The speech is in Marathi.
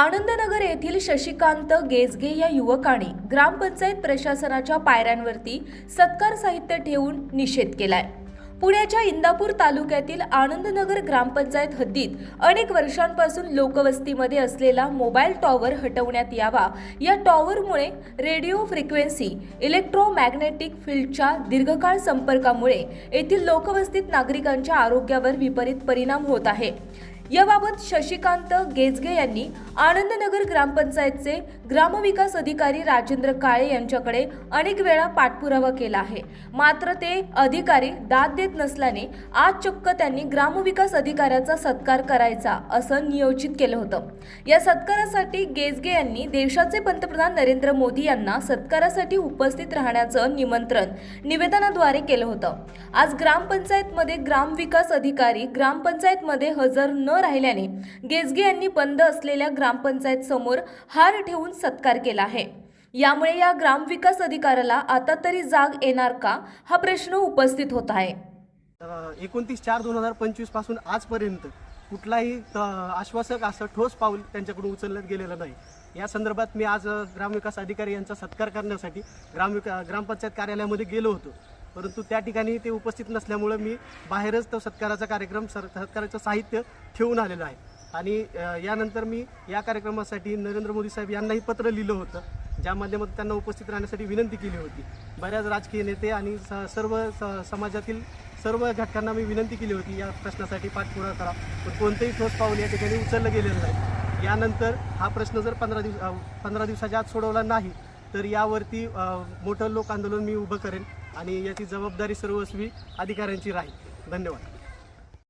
आनंदनगर येथील शशिकांत गेजगे या युवकाने ग्रामपंचायत प्रशासनाच्या पायऱ्यांवरती सत्कार साहित्य ठेवून निषेध केलाय. पुण्याच्या इंदापूर तालुक्यातील आनंदनगर ग्रामपंचायत हद्दीत अनेक वर्षांपासून लोकवस्तीमध्ये असलेला मोबाईल टॉवर हटवण्यात यावा. या टॉवरमुळे रेडिओ फ्रिक्वेन्सी इलेक्ट्रोमॅग्नेटिक फील्डच्या दीर्घकाळ संपर्कामुळे येथील लोकवस्तीत नागरिकांच्या आरोग्यावर विपरीत परिणाम होत आहे. याबाबत शशिकांत गेजगे यांनी आनंदनगर ग्रामपंचायतचे ग्रामविकास अधिकारी राजेंद्र काळे यांच्याकडे अनेक वेळा पाठपुरावा केला आहे. मात्र ते अधिकारी दाद देत नसल्याने आज चक्क त्यांनी ग्रामविकास अधिकाऱ्याचा सत्कार करायचा असं नियोजित केलं होतं. या सत्कारासाठी गेजगे यांनी देशाचे पंतप्रधान नरेंद्र मोदी यांना सत्कारासाठी उपस्थित राहण्याचं निमंत्रण निवेदनाद्वारे केलं होतं. आज ग्रामपंचायतमध्ये ग्रामविकास अधिकारी ग्रामपंचायतमध्ये हजर न राहिल्याने गेजगे यांनी बंद असलेल्या ग्रामपंचायत समोर हार ठेवून सत्कार केला आहे. यामुळे या ग्रामविकास अधिकाऱ्याला आता तरी जाग येणार का? हा प्रश्न उपस्थित होत आहे. एकोणतीस चार दोन हजार पंचवीसपासून आजपर्यंत कुठलाही आश्वासक असं ठोस पाऊल त्यांच्याकडून उचलण्यात गेलेलं नाही. या संदर्भात मी आज ग्रामविकास अधिकारी यांचा सत्कार करण्यासाठी ग्रामविका ग्रामपंचायत कार्यालयामध्ये गेलो होतो. परंतु त्या ठिकाणी ते उपस्थित नसल्यामुळं मी बाहेरच तो सत्काराचा कार्यक्रम सर सत्काराचं साहित्य ठेवून आलेलं आहे. आणि यानंतर मी या कार्यक्रमासाठी नरेंद्र मोदी साहेब यांनाही पत्र लिहिलं होतं ज्या माध्यमातून त्यांना उपस्थित राहण्यासाठी विनंती केली होती. बऱ्याच राजकीय नेते आणि स सर्व स समाजातील सर्व घटकांना मी विनंती केली होती या प्रश्नासाठी पाठपुरा करा. पण कोणतंही ठोस पाऊल या ठिकाणी उचललं गेलेलं नाही. यानंतर हा प्रश्न जर पंधरा दिवस पंधरा दिवसाच्या आत सोडवला नाही तर यावरती मोठं लोक आंदोलन मी उभं करेन. आणि याची जबाबदारी सर्वस्वी अधिकाऱ्यांची राहील. धन्यवाद.